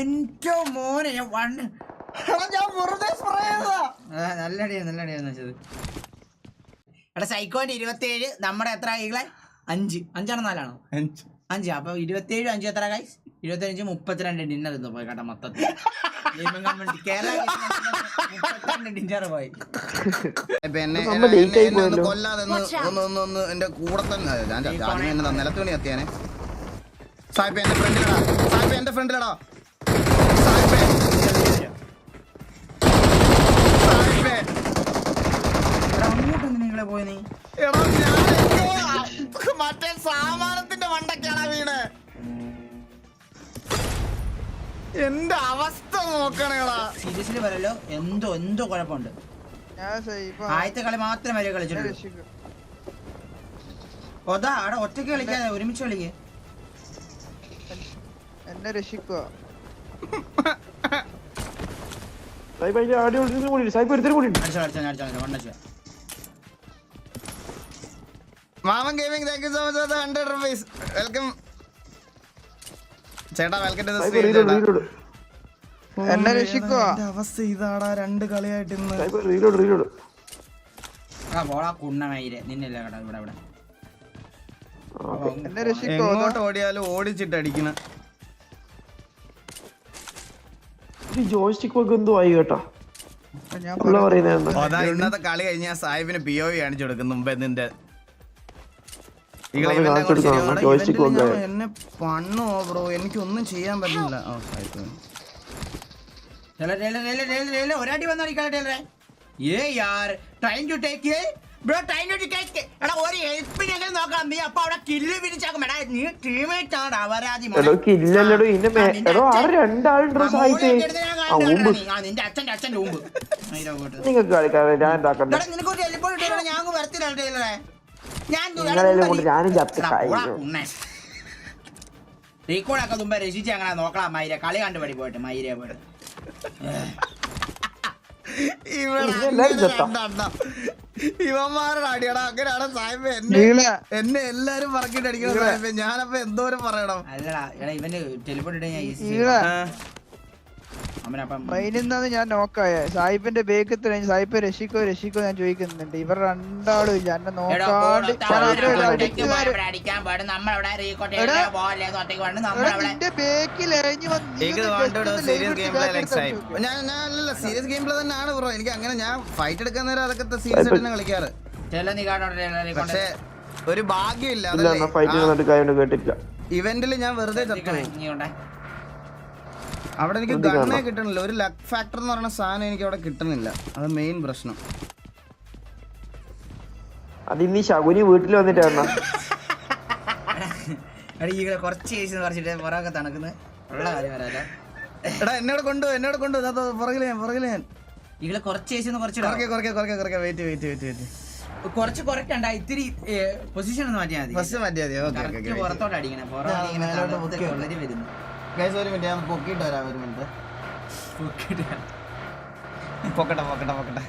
എന്റെ മോനെ ഞാൻ വണ് എടാ, ഞാൻ വെറുതെ നല്ല അടിയാണ് നല്ല അടിയാന്ന് വെച്ചത്. എടാ സൈക്കോന്റെ ഇരുപത്തിയേഴ് നമ്മുടെ എത്ര കൈകളെ അഞ്ച്. അഞ്ചാണോ നാലാണോ? അഞ്ച്. അപ്പൊ ഇരുപത്തിയേഴ് അഞ്ച് എത്ര ഗൈസ് ഇരുപത്തിയഞ്ച് മുപ്പത്തിരണ്ട് ഡിന്നർ ഇന്ന് പോയി കേട്ടോ മൊത്തത്തിൽ. എന്റെ കൂടെ തന്നെ നിലത്തുണി എത്തിയാനെ സായിപ്പ് എന്റെ ഫ്രണ്ടിലടാ സായിപ്പ് എന്റെ ഫ്രണ്ടിലടാ സായിപ്പേ സായിപ്പേ എടാ അങ്ങോട്ട് നിങ്ങളെ പോയി നീ? മറ്റേ സാമാനത്തിന്റെ മണ്ടക്കാണ് വീണ്. എന്റെ അവസ്ഥ നോക്കണേടാ. സീരിയസ്ലി പറയല്ലോ എന്തോ എന്തോ കുഴപ്പമുണ്ട്. ആദ്യത്തെ കളി മാത്രമേ വരെ കളിച്ചിട്ടുള്ളൂ. രക്ഷിക്കും. ഒതാ അവിടെ ഒറ്റയ്ക്ക് കളിക്കാതെ ഒരുമിച്ച് കളിക്കേ. എന്നെ രക്ഷിക്കുക സായിപ്പ് അതിന്റെ ആടി കൂടി. സായിപ്പ് ഒരുത്തരും കൂടി അടിച്ചാ അടിച്ചാ അടിച്ചാ അടിച്ചോ. വണ്ണച്ചോ മാമൻ gaming thank you so much hundred rupees welcome ചേട്ടാ welcome to the stream reload. എന്നെ രക്ഷിക്കോ അവസ്ഥ ഇതാടാ രണ്ട് കളിയായിട്ട് ഇന്ന്. Reload reload. ആ പോടാ കുണ്ണമയിൽ നിന്നില്ല കട ഇവിടെ ഇവിടെ. എന്നെ രക്ഷിക്കോ എങ്ങോട്ട് ഓടിയാലും ഓടിച്ചിട്ട് അടിക്കണ ഈ ജോയിസ്റ്റിക് ഒക്കെ എന്തോ ആയി കേട്ടോ. ഇന്നത്തെ കളി കഴിഞ്ഞാൽ സാഹിബിന് പി ഒ കാണിച്ചു കൊടുക്കുന്നു മുമ്പേ നിന്റെ എന്നെ പണ്ണോ ബ്രോ? എനിക്ക് ഒന്നും ചെയ്യാൻ പറ്റുന്നില്ല ഒരാടി വന്നാ ബ്രോ ടൈം ടു ടേക്ക് എടാ ഒരു ഹെൽപ്പിനെങ്കിലും നോക്കാം. നീ അപ്പൊ അവിടെ കില്ല് പിടിച്ചാക്കും. എടാ നീ ടീംമേറ്റ് ആണ് അപരാധി നിന്റെ അച്ഛന്റെ അച്ഛന്റെ എടാ നിനക്ക് കളിക്കാതെ ഞാൻ ഞാൻ വരത്തില്ലേ ടെലറെ തുമ്പ രക്ഷിച്ച് അങ്ങനെ നോക്കണം മൈര കളി കണ്ടുപടി പോയിട്ട് മൈരെ പോയിട്ട്. ഇവന്മാരുടെ അടിയടാ അങ്ങനെയാണ് സാഹിബ് എന്നെ എന്നെ എല്ലാരും പറക്കിട്ട് അടിക്കണം സാഹിബ് ഞാനപ്പോ എന്തോരം പറയണം? അല്ലടാ എടാ ഇവന് ടെലിഫോൺ ഇട്ടാ ഞാൻ ആ. ഞാൻ നോക്കായ. സായിപ്പിന്റെ ബേക്ക് കഴിഞ്ഞ് സായിപ്പ് രക്ഷിക്കോ രക്ഷിക്കോ ഞാൻ ചോദിക്കുന്നുണ്ട്. ഇവർ രണ്ടാളും ഇല്ല. എന്നെ നോക്കാണ്ട് ബേക്കിൽ എഴിഞ്ഞു സീരിയസ് ഗെയിം പ്ലേ തന്നെയാണ് ബ്രോ എനിക്ക് അങ്ങനെ ഞാൻ ഫൈറ്റ് എടുക്കാൻ നേരം അതൊക്കെ സീരിയസ് ആയിട്ട് തന്നെ കളിക്കാറ്. പക്ഷേ ഒരു ഭാഗ്യമില്ല ഇവന്റിൽ ഞാൻ വെറുതെ ചത്തു അവിടെ എനിക്ക്. ഗണ്ണേ കിട്ടണില്ല. ഒരു ലക്ക് ഫാക്ടർ എന്ന് പറയുന്ന സാധനം എനിക്ക് അവിടെ കിട്ടണില്ല. അത് മെയിൻ പ്രശ്നം. അത് ഇനി ശകുനി വീട്ടിൽ വന്നിട്ടാണ് എടാ ഈ കുറച്ച് കേസ് കുറച്ചിട്ട് പുറമൊക്കെ തണുക്കുന്നത് ഉള്ള കാര്യം വരാലോ എടാ എന്നോട് കൊണ്ടു എന്നോട് കൊണ്ടു അതാ പുറകിൽ ഞാൻ പുറകിൽ ഞാൻ. ഈകളെ കുറച്ച് കേസ് കുറച്ചിടാം കുറക്കെ കുറക്കെ കുറക്കെ കുറക്കെ വെയിറ്റ് വെയിറ്റ് വെയിറ്റ് വെയിറ്റ് കുറച്ച് കുറക്കണ്ട ഇത്തിരി പൊസിഷൻ ഒന്ന് മാറ്റിയാൽ മതി. ഫസ്റ്റ് മാറ്റിയാ മതി. ഓക്കെ ഓക്കെ പുറത്തോട്ട് അടിക്കണം. പുറത്തോട്ട് വരുന്നു. ഗൈസ് ഒരു മിനിറ്റ് ഞാൻ പൊക്കിയിട്ട് വരാം ഒരു മിനിറ്റ് പൊക്കിയിട്ട് പൊക്കട്ടെ പൊക്കട്ടെ പൊക്കട്ടെ.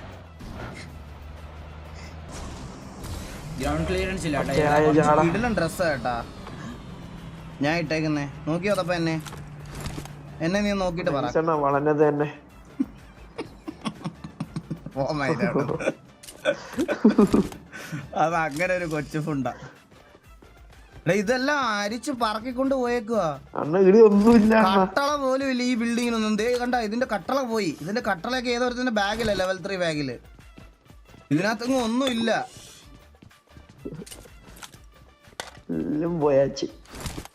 ഗ്രൗണ്ട് ക്ലിയറൻസ് ഇല്ല ഇടലും ഡ്രസ്സ് കേട്ടാ. ഞാൻ ഇട്ടേക്കുന്നേ. നോക്കിയോ അതപ്പ എന്നെ. എന്നെ നീ നോക്കിട്ട് പറ. വളഞ്ഞത് തന്നെ ഓ മൈ ഗോഡ്. അത് അങ്ങനെ ഒരു കൊച്ചു ഫുണ്ട. ഇതെല്ലാം അരിച്ച് പറക്കിക്കൊണ്ട് പോയേക്കുവാ. കട്ടള പോലും ഇല്ല ഈ ബിൽഡിങ്ങിനൊന്നും ദേ കണ്ട ഇതിന്റെ കട്ടള പോയി. ഇതിന്റെ കട്ടളയൊക്കെ ഏതോരത്തിന്റെ ബാഗില ബാഗില്ല ലെവൽ ത്രീ ബാഗിൽ ഇതിനകത്തൊന്നും ഒന്നും ഇല്ല.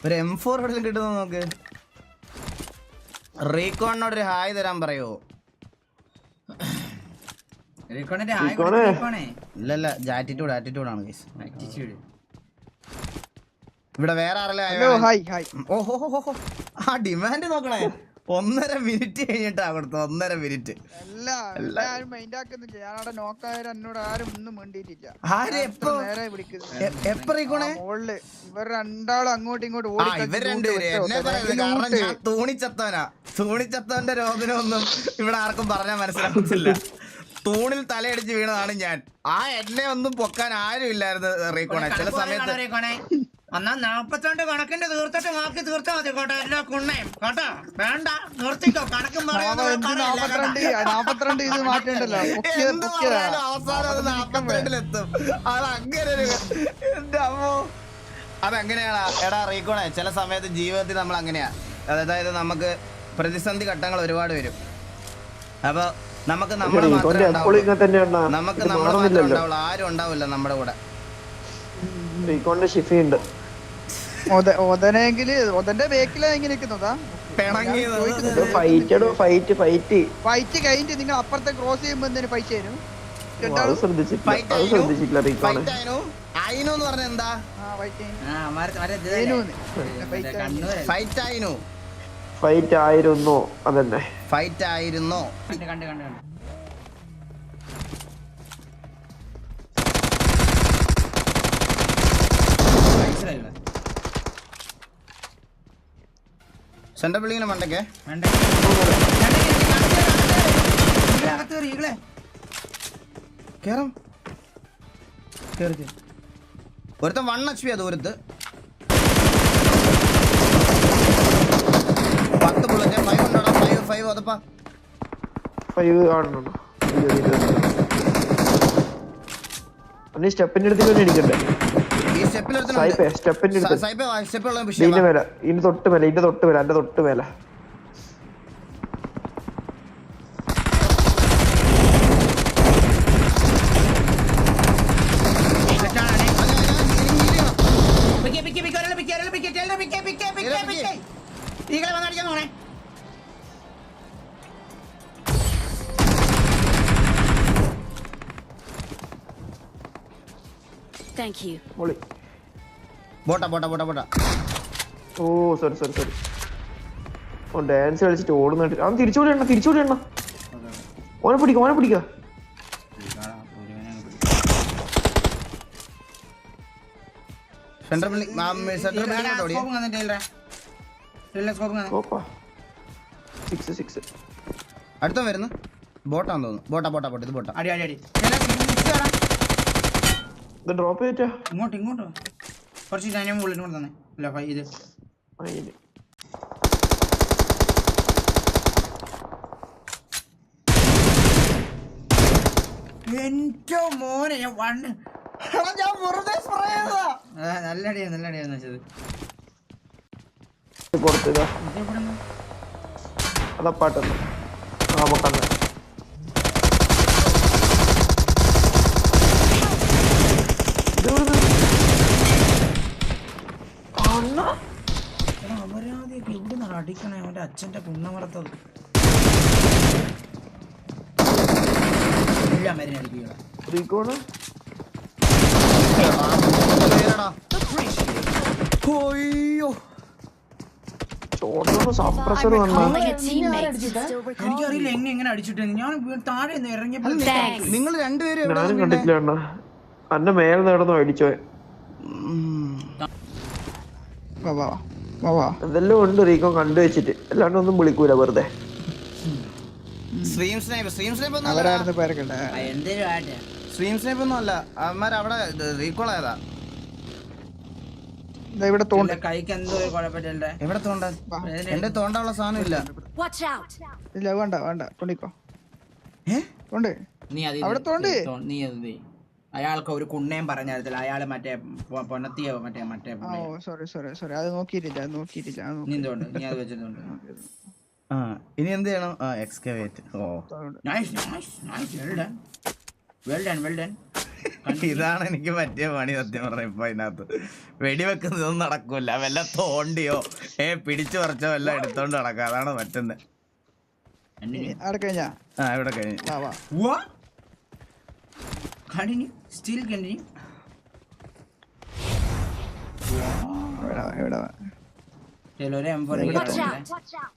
ഒരു എം ഫോർ എവിടെയും കിട്ടുന്നു നോക്ക്. റീകോണിനോട് ഒരു ഹായ് തരാൻ പറയോ? ഇല്ലല്ല ആറ്റിറ്റ്യൂഡ് ആറ്റിറ്റ്യൂഡ് ആണ് ഇവിടെ വേറെ ഹലോ ആരെല്ലാം ഓഹോ. ആ ഡിമാൻഡ് നോക്കണേ. ഒന്നര മിനിറ്റ് കഴിഞ്ഞിട്ടാ കൊടുത്തു ഒന്നര മിനിറ്റ് തൂണിച്ചത്തവനാ. തൂണിച്ചത്തവന്റെ രോദനമൊന്നും ഇവിടെ ആർക്കും പറഞ്ഞാൽ മനസ്സിലാകത്തില്ല തൂണിൽ തലയടിച്ച് വീണതാണ് ഞാൻ. ആ എന്നെ ഒന്നും പൊക്കാൻ ആരും ഇല്ലായിരുന്നു റീക്കോണെ. ചില സമയത്ത് എന്നാ നാപ്പത്തിരണ്ട് കണക്കിന്റെ തീർത്തിട്ട് ബാക്കി തീർത്താ മതി കേട്ടോ എല്ലാ കുണ്ണയും. കേട്ടോ? വേണ്ട. നിർത്തിക്കോ. കണക്കും നാപ്പത്തിരണ്ട്? ഇത് മാറ്റണ്ടല്ലോ? അവസാനം അത് നാപ്പത്തിരണ്ടിലെത്തും. അത് അങ്ങനെ എന്റെ അമ്മോ. എടാ റീക്കോണേ ചില സമയത്ത് ജീവിതത്തിൽ നമ്മൾ അങ്ങനെയാ. അതായത് നമുക്ക് പ്രതിസന്ധി ഘട്ടങ്ങൾ ഒരുപാട് വരും. അപ്പൊ നമുക്ക് നമ്മളെ മാത്രമേ ഉണ്ടാവുള്ളൂ. നമുക്ക് നമ്മുടെ നമ്മളെ മാത്രമേ ഉണ്ടാവുള്ളൂ. ആരും ഉണ്ടാവില്ല നമ്മുടെ കൂടെ. റീക്കോണിന്റെ ഷിഫി ഉണ്ട് ഒതനെങ്കിൽ ഒതന്റെ ബേക്കിലാ എങ്ങനെ നിൽക്കുന്നതാ ഫൈറ്റ് ഫൈറ്റ് ഫൈറ്റ്. ഫൈറ്റ് കഴിഞ്ഞിട്ട് നിങ്ങൾ അപ്പുറത്തെ ക്രോസ് ചെയ്യുമ്പോ എന്തിനു പൈസ തരും? ഫൈറ്റ് ആയിരുന്നു? അതന്നെ. ഫൈറ്റ് ആയിരുന്നോ? കണ്ട് കണ്ട് കണ്ട് കണ്ട്. മനസ്സിലായില്ല. സെന്റർ ബിൽഡിങ്ങിന് മണ്ടയ്ക്ക്. ഒരുത്തം കേറാം. ഒരുത്തൻ വൺ എച്ച് പി ദൂരത്ത്. പത്ത് ബുള്ളറ്റ് ഫൈവ് ഉണ്ടോടാ? ഫൈവ് ഫൈവ് അതപ്പാ ഫൈവ് കാണുന്നുണ്ടോ സ്റ്റെപ്പിന്റെ അടുത്തേക്ക് ഇരിക്കണ്ടേ? സായിപ്പേ സ്റ്റെപ്പിന്റെ ഇതിന്റെ മേലെ ഇതിന്റെ തൊട്ട് മേലെ ഇതിന്റെ തൊട്ട് മേലെ എന്റെ തൊട്ട് മേലെ. പിക്കേ പിക്കേ പിക്കേ ഒരാളെ പിക്കേ ഒരാളെ പിക്കേ ഒരാളെ പിക്കേ പിക്കേ പിക്കേ. പിക്കേ. ഈകളെ വന്നടിക്കാൻ പോണേ. Thank you. മോളി. ബോട്ടാ ബോട്ടാ ബോട്ടാ ബോട്ടാ ഓ സോറി സോറി സോറി ഓ ഡാൻസ് കളിച്ചിട്ട് ഓടുന്നുണ്ട് അവൻ തിരിച്ചോടി എണ്ണ തിരിച്ചോടി എണ്ണ. ഓനെ പിടിക്ക ഓനെ പിടിക്ക. സെന്റർ ബിൽഡിംഗ് സെന്റർ ബിൽഡിംഗ് ഓപ്പാ. സിക്സ് സിക്സ് അടുത്ത വരുന്നു. ബോട്ടാന്ന് തോന്നുന്നു. ബോട്ടാ ബോട്ടാ ബോട്ട് ഇത് ബോട്ടാ. അടി അടി അടി. ഇത് ഡ്രോപ്പ് ചെയ്തിട്ടാ. ഇങ്ങോട്ട് ഇങ്ങോട്ട്. കുറച്ച് ഞാൻ ഉള്ളിൽ കൊണ്ട് തന്നെ അല്ല ഇത്. എന്റെ മോനെ ഞാൻ വണ്ണ് ഞാൻ വെറുതെ നല്ല അടിയാ നല്ല അടിയാന്ന് വെച്ചത്. എവിടുന്ന്? അതപ്പാട്ടെന്ന് നമുക്കന്ന് അടിക്കണേ അവന്റെ അച്ഛന്റെ കുന്നമറത്തത് എല്ലാം മരുന്ന് അടിക്കുക റീകോണ് എനിക്കറിയില്ല എങ്ങനെ എങ്ങനെ അടിച്ചിട്ട്. ഞാൻ താഴെ നിന്ന് ഇറങ്ങിയപ്പോൾ നിങ്ങൾ രണ്ടുപേരും കണ്ടിട്ടില്ല അന്നെ മേലെ നടന്നു അടിച്ചോ വാ വാ. വാ ഉണ്ട് റീകോ കണ്ടു വെച്ചിട്ട്. അല്ലാണ്ട് ഒന്നും വിളിക്കൂല വെറുതെ. Stream snipe stream snipe stream snipe ഒന്നും അല്ല. അവന്മാർ അവിടെ റീകോൾ ആയതാ ഇവിടെ തോണ്ട്. കൈക്ക് എന്തോ കുഴപ്പമില്ല എവിടെ തോണ്ട? എന്റെ തോണ്ടാനുള്ള സാധനം ഇല്ല. ഇല്ല വേണ്ട വേണ്ട. കൊണ്ടിക്കോ. ഏ? കൊണ്ട് നീ അവിടെ തോണ്ട്. നീ അത് നീ അയാൾക്ക് ഒരു കുണ്ണയും പറഞ്ഞ തരത്തില്ല അയാൾ മറ്റേ പൊണത്തിയോ പൊന്നത്തിയോ മറ്റേ മറ്റേ സോറി സോറി സോറി അത് നോക്കിയിട്ടില്ല നോക്കിയിട്ടില്ല നീ എന്തുകൊണ്ട് നീ അത് വെച്ചിട്ടുണ്ട്. ഇനി എന്ത് ചെയ്യണം? ആ എക്സ്കവേറ്റ് ഓ. Nice nice nice well done well done well done ഇതാണ് എനിക്ക് പറ്റിയ പണി സത്യം പറഞ്ഞ ഇപ്പൊ അതിനകത്ത്. വെടിവെക്കുന്നതൊന്നും നടക്കൂല. വല്ല തോണ്ടിയോ ഏ പിടിച്ചു പറിച്ചോ വല്ല എടുത്തോണ്ട് നടക്കുക അതാണ് പറ്റുന്നത് ആ ഇവിടെ കഴിഞ്ഞു? Continue. Still continue. ഇവിടെ വാ ഇവിടെ വാ ചിലര് M4 Watch കളിക്കാറില്ല. out. Watch out.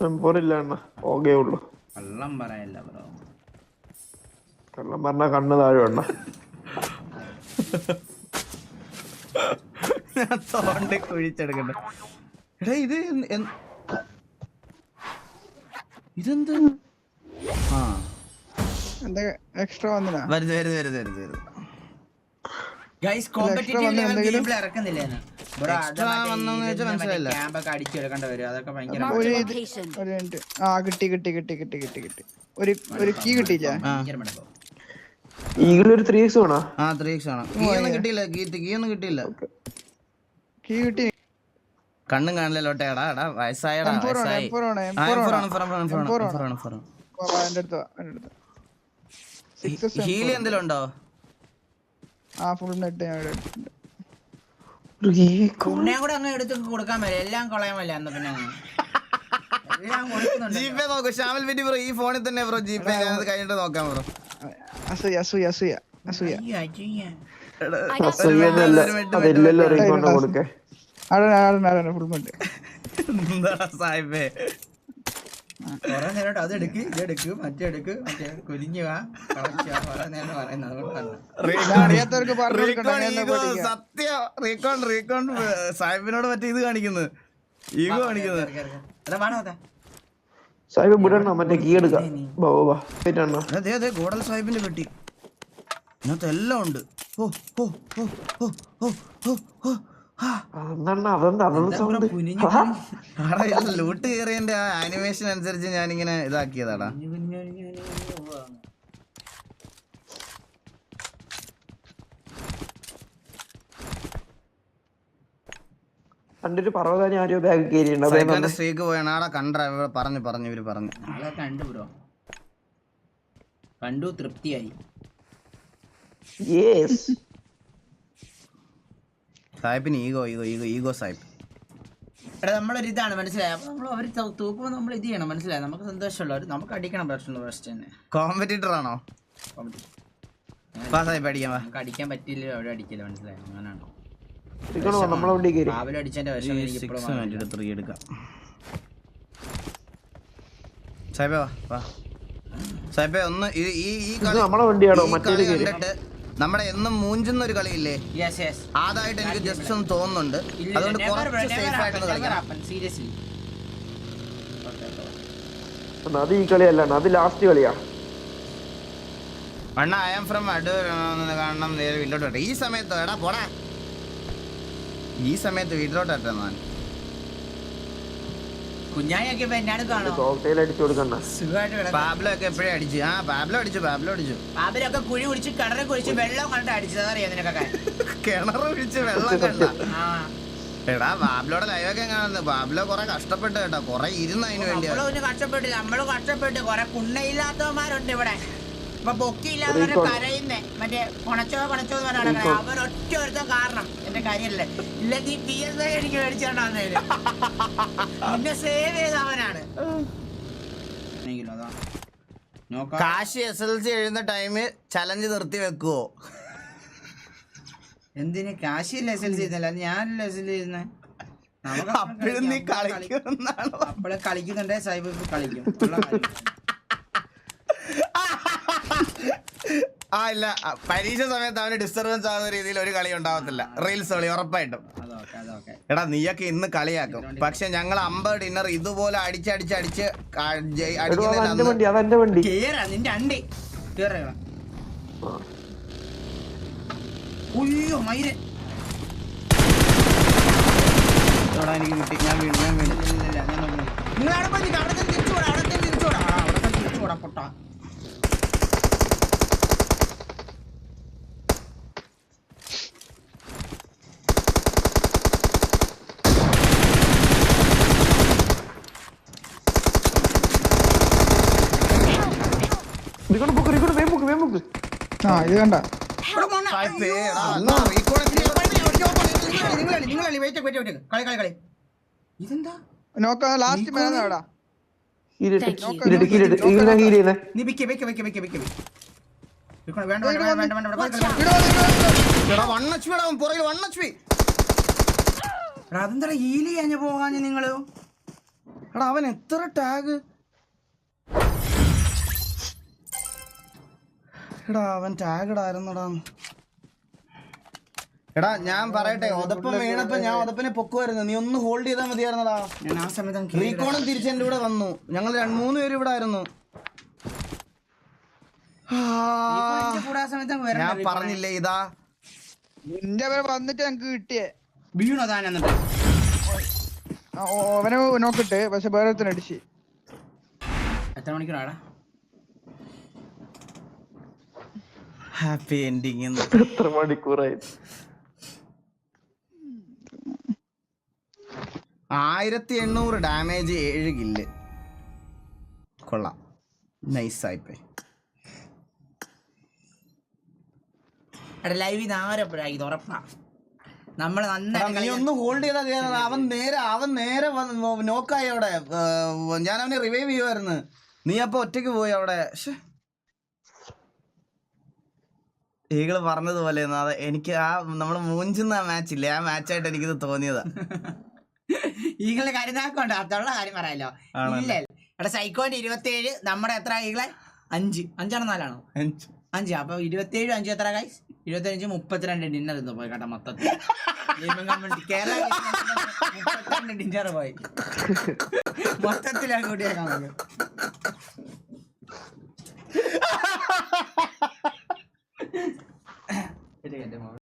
മെമ്പോറില്ല അണ്ണ ഓകേ ഉള്ളു കള്ളം പറയല്ല ബ്രോ കള്ളം പറഞ്ഞ കണ്ണ് താഴെ അണ്ണ ഞാൻ തോണ്ടി കുഴിച്ചെടുക്കണ്ട എടാ ഇത് ഇതെന്ത് ആ എക്സ്ട്രാ വരുന്നു വരുന്നു വരുന്നു guys competitive level bro Extra വന്നോന്ന് മനസ്സിലായില്ല. ക്യാമ്പൊക്കെ അടിച്ചെടുക്കേണ്ട വരും. അതൊക്കെ ഭയങ്കര ഒരു a ഇത് ഒരു മിനിറ്റ് ആ കിട്ടി കിട്ടി കിട്ടി കിട്ടി കിട്ടി കിട്ടി. ഒരു ഒരു കീ കിട്ടിയില്ല? ഭയങ്കര മടുപ്പാ. ഈഗിൾ ഒരു ത്രീ വേണോ? ആ ത്രീ എക്സ് കീ ഒന്നും കിട്ടിയില്ല കീ കീ ഒന്നും കിട്ടിയില്ല. കീ കിട്ടി. കണ്ണും കാണില്ല എടാ എടാ വയസ്സായടാ M4 ആണ്, വയസ്സായി. M4 ആണ്, ആ, M4 M4 ആണ്. ആണ്, M4 ആണ്, M4 ആണ്, M4 M4 ആണ്, M4 വാ, വാ, അടുത്ത് വാ, അടുത്ത് Six S ഹീലി എന്തെങ്കിലും ഉണ്ടോ ആ ഫുൾ നെറ്റ് ഞാൻ ഇവിടെ എടുത്തിട്ടുണ്ട്. കൂടെ അങ്ങ് എടുത്ത് കൊടുക്കാൻ പറ്റില്ല എല്ലാം കളയാൻ പറ്റില്ല എന്നാ പിന്നെ. നോക്കൂ. വിറ്റി ബ്രോ ഈ ഫോണിൽ തന്നെ ബ്രോ ഞാനത് കഴിഞ്ഞിട്ട് നോക്കാം ബ്രോ. അസൂയ അസൂയ അസൂയ അസൂയ. ഫുൾ സാഹിബേ? കുറെ നേരം അത് എടുക്ക് ഇത് എടുക്ക് മറ്റേ എടുക്ക് മറ്റേ കുലിഞ്ഞു വാ കളച്ച് വാ, കുറെ നേരം പറയുന്നത് അതുകൊണ്ട് സത്യം റീകോൺ റീകോൺ സാഹിബിനോട് മറ്റേ ഇത് കാണിക്കുന്നത് ഈഗോ കാണിക്കുന്നത് അതാ വേണോ അതാ? സാഹിബ് വിടണ മറ്റേ കീ എടുക്കാം. അതെ അതെ ഗോഡൽ സാഹിബിന്റെ പെട്ടി. ഇതിനകത്ത് എല്ലാം ഉണ്ട്. ഓ ഓ ഓ ഓ ഓ ഓ ഓ ലൂട്ട് കയറിയന്റെ ആ ആനിമേഷൻ അനുസരിച്ച് ഞാനിങ്ങനെ ഇതാക്കിയതാടാ. പർവതാനി ആരോ ബാഗ് കയറിയിട്ടുണ്ട് സ്ട്രീക്ക് പോയാണ് കണ്ട പറഞ്ഞു പറഞ്ഞു ഇവർ പറഞ്ഞു. കണ്ടു ബ്രോ. കണ്ടു തൃപ്തിയായി. യേസ് സാഹിബിന് ഈഗോ ഈഗോ ഈഗോ ഈഗോ സാഹിബ്. എടാ നമ്മളൊരു ഇതാണ് മനസ്സിലായി? അപ്പൊ നമ്മൾ അവർ തൂക്കുമ്പോൾ നമ്മൾ ഇത് ചെയ്യണം മനസ്സിലായി? നമുക്ക് സന്തോഷമുള്ള നമുക്ക് അടിക്കണം പ്രശ്നം ഫസ്റ്റ് തന്നെ കോമ്പറ്റീറ്റർ ആണോ? വാ സാഹിബ് അടിക്കാൻ വാ. നമുക്ക് അടിക്കാൻ പറ്റില്ല അവിടെ അടിക്കില്ല മനസ്സിലായി? അങ്ങനെയാണ് രാവിലെ അടിച്ചതിന്റെ എനിക്ക് ഇപ്പോഴും ത്രീ എടുക്കാം. സാഹിബേ വാ സാഹിബേ ഒന്ന് ഈ ഈ കണ്ടിട്ട് നമ്മുടെ എന്നും മൂഞ്ചുന്ന ഒരു കളിയില്ലേ? യെസ് യെസ് അതായിട്ട് എനിക്ക് ജസ്റ്റ് ഒന്ന് തോന്നുന്നുണ്ട്. അതുകൊണ്ട് കുറച്ച് സേഫ് ആയിട്ടൊന്ന് കളിക്കാം സീരിയസ്ലി അണ്ണാ, അത് ഈ കളിയല്ല അത് ലാസ്റ്റ് കളിയാ. Wanna I am from Adoor കാണണം നേരെ വീട്ടിലോട്ട് ഈ സമയത്ത് എടാ പോടാ. ഈ സമയത്ത് വീട്ടിലോട്ട് വരട്ടെ ഞാൻ കുഞ്ഞായൊക്കെ ഇപ്പൊ എന്നാണ് കാണോ? കോക്ടെയിൽ അടിച്ചു കൊടുക്കണ്ട. സുഖമായിട്ട് പാബ്ലോ ഒക്കെ എപ്പോഴും അടിച്ചു? ആ പാബ്ലോ അടിച്ചു പാബ്ലോ അടിച്ചു. ഒക്കെ കുഴി കുടിച്ച് കിണറെ കുഴിച്ച് വെള്ളം കണ്ടിട്ട് അടിച്ചത് അറിയാം നിനക്കൊക്കെ? കിണറ് വെള്ളം കണ്ട. എടാ ബാബ്ലോടെ ലൈവൊക്കെ കാണുന്നത് ബാബ്ലോ കൊറേ കഷ്ടപ്പെട്ടു കേട്ടോ. കൊറേ ഇരുന്ന് അതിന് വേണ്ടി കഷ്ടപ്പെട്ട് നമ്മൾ കഷ്ടപ്പെട്ട്. കൊറേ കുണ്ണയില്ലാത്തവന്മാരുണ്ട് ഇവിടെ. ഇപ്പൊ ബൊക്കിയില്ലാത്തവരെ കരയുന്നേ. മറ്റേ കൊണച്ചോ കൊണച്ചോ എന്ന് അവരൊറ്റ കാരണം എന്റെ കാര്യമല്ലേ പി എസ് ഐ എനിക്ക് മേടിച്ചോണ്ടാന്നേര് എന്നെ സേവ് ചെയ്ത അവനാണ്. അതാ? നോക്കാം. കാശി എസ് എൽ സി എഴുതുന്ന ടൈം ചലഞ്ച് നിർത്തി വെക്കുവോ? എന്തിന്? കാശിയല്ല എസ് എൽ സി ചെയ്യുന്നില്ല ഞാനല്ല എസ് എൽ ചെയ്യുന്നേ അപ്പോഴും നീ കളിക്കുന്നാണോ? അപ്പോഴും കളിക്കുന്നുണ്ടേ സൈബർ കളിക്കും ഉള്ള കാര്യം. ആ ഇല്ല. പരീക്ഷ സമയത്ത് അവന് ഡിസ്റ്റർബൻസ് ആവുന്ന രീതിയിൽ ഒരു കളി ഉണ്ടാവത്തില്ല. റീൽസ് കളി ഉറപ്പായിട്ടും. എടാ നീയൊക്കെ ഇന്ന് കളിയാക്കും. പക്ഷെ ഞങ്ങൾ അമ്പത് ഡിന്നർ ഇതുപോലെ അടിച്ചടിച്ചടിച്ച് അടിച്ച് ജയി- എടോ, അടിക്കുന്നതിന് അതെന്റെ വണ്ടി അതെന്റെ വണ്ടി. കേറാ നിന്റെ അണ്ടി. കേറ. ഉയ്യോ മയിരൻ എനിക്ക് കിട്ടി. ഞാൻ വീണു ഞാൻ അവിടെ പോയി അവിടെ പൊട്ടാ ഇരിക്കണ പൊക്ക് ഇരിക്കണ വേം പൊക്ക് വേം പൊക്ക് ആ ഇത് കണ്ട ഇവിടെ പോണ. സായിപ്പേ, എടാ, എന്നാ recall ഒക്കെ ചെയ്യണം. നിങ്ങളടി, നിങ്ങളടി, wait, wait, wait. കളി കളി കളി ഇതെന്താ നോക്കാം ലാസ്റ്റ് മേലെ എവിടാ ഹീലിട്ട് Thank you. ഹീലിട്ട് ഹീലിട്ട് ഹീൽ ഞാൻ ഹീൽ ചെയ്യുന്നേ നീ വിക്ക് വിക്ക് വിക്ക് വിക്ക് വിക്ക് വിക്ക് വിക്കണം, വേണ്ട വേണ്ട വേണ്ട വേണ്ട വേണ്ട വേണ്ട കളി, കളി, കളി. എടാ, one HP എടാ, അവൻ കണ്ട. എടാ, അതെന്താ ഹീൽ ചെയ്യാൻ പോകാഞ്ഞ നിങ്ങൾ? എടാ, അവൻ എത്ര ടാഗ്? എടാ അവൻ ടാഗ് ഇടായിരുന്നടാ എടാ ഞാൻ പറയട്ടെ ഒതപ്പം വീണപ്പോ ഞാൻ ഒതപ്പിനെ പൊക്കുമായിരുന്നു നീ ഒന്ന് ഹോൾഡ് ചെയ്താൽ മതിയായിരുന്നടാ. ഞാൻ ആ സമയത്ത്. റീകോണും തിരിച്ച് എന്റെ കൂടെ വന്നു. ഞങ്ങൾ രണ്ട് മൂന്ന് പേര് ഇവിടെ ആയിരുന്നു. ഞാൻ. പറഞ്ഞില്ലേ ഇതാ? നിന്റെ പേര് വന്നിട്ട് ഞങ്ങക്ക് കിട്ടിയേ. വീണോ താൻ എന്നിട്ട് ആ, അവനെ നോക്കിട്ട് പക്ഷെ വേറെ അടിച്ച്. എത്ര മണിക്കൂറാടാ? ഹാപ്പി എൻഡിങ് എത്ര മണിക്കൂറായി ആയിരത്തി എണ്ണൂറ് ഡാമേജ് ഏഴ് കില്ല് കൊള്ളാം. നൈസായിപ്പോയി ലൈവ് ആരെപ്പോഴാ ഇത് ഉറപ്പാ. നമ്മൾ എടാ, നന്നായിട്ട് നീ കളിക്കാൻ- ഒന്ന് ഹോൾഡ് ചെയ്താ കേറാ. അവൻ നേരെ അവൻ നേരെ നോക്കായി അവിടെ. ഞാൻ അവനെ റിവൈവ് ചെയ്യുമായിരുന്നു നീ അപ്പൊ ഒറ്റയ്ക്ക് പോയി അവിടെ? ഈകൾ പറഞ്ഞതുപോലെ എനിക്ക് ആ നമ്മൾ മൂഞ്ചുന്ന മാച്ച് ഇല്ലേ? ആ മാച്ചായിട്ട് എനിക്കിത് തോന്നിയതാ. ഈകളെ കരുതാക്കുണ്ട് അതുള്ള കാര്യം പറയാലോ? ഇല്ല എടാ സൈക്കോന്റെ ഇരുപത്തിയേഴ് നമ്മുടെ എത്ര ഈകളെ? അഞ്ച്. അഞ്ചാണോ നാലാണോ? അഞ്ച്. അപ്പൊ ഇരുപത്തിയേഴ് അഞ്ച് എത്ര കൈസ് ഇരുപത്തി അഞ്ച് മുപ്പത്തിരണ്ട് ഡിന്നർ ഇന്ന് പോയി കേട്ടോ മൊത്തത്തിൽ. കേരള മുപ്പത്തിരണ്ട് ഡിന്നർ പോയി. മൊത്തത്തിലാണ് കൂട്ടിയേക്കാൻ It 对，对